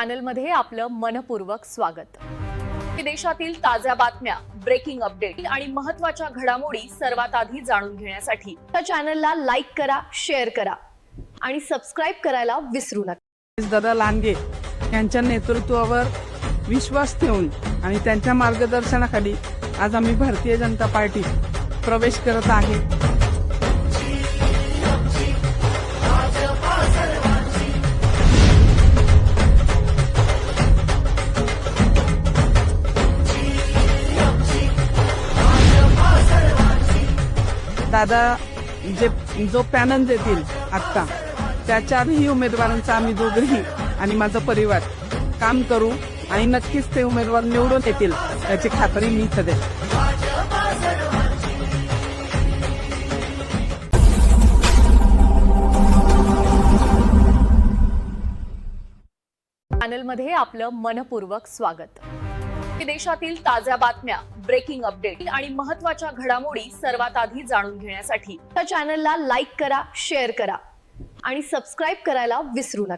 चॅनलमध्ये आपलं मनपूर्वक स्वागत. देशातील ताज्या बातम्या ब्रेकिंग अपडेट आणि महत्त्वाच्या घडामोडी सर्वात आधी जाणून घेण्यासाठी त्या चॅनलला लाईक करा शेअर करा आणि सबस्क्राईब करायला विसरू नका. दादा लांडगे यांच्या नेतृत्वावर विश्वास ठेवून आणि त्यांच्या मार्गदर्शनाखाली आज आम्ही भारतीय जनता पार्टीत प्रवेश करत आहे. दादा जे जो पॅनल देतील आत्ता त्या चारही उमेदवारांचा आम्ही दोघंही आणि माझा परिवार काम करू आणि नक्कीच ते उमेदवार निवडून येतील याची खात्री मी सदे पॅनलमध्ये चॅनलमध्ये आपलं मनपूर्वक स्वागत. देशातील ताज्या बातम्या ब्रेकिंग अपडेट आणि महत्त्वाच्या घडामोडी सर्वात आधी जाणून घेण्यासाठी त्या चॅनलला लाईक करा शेअर करा आणि सबस्क्राईब करायला विसरू नका.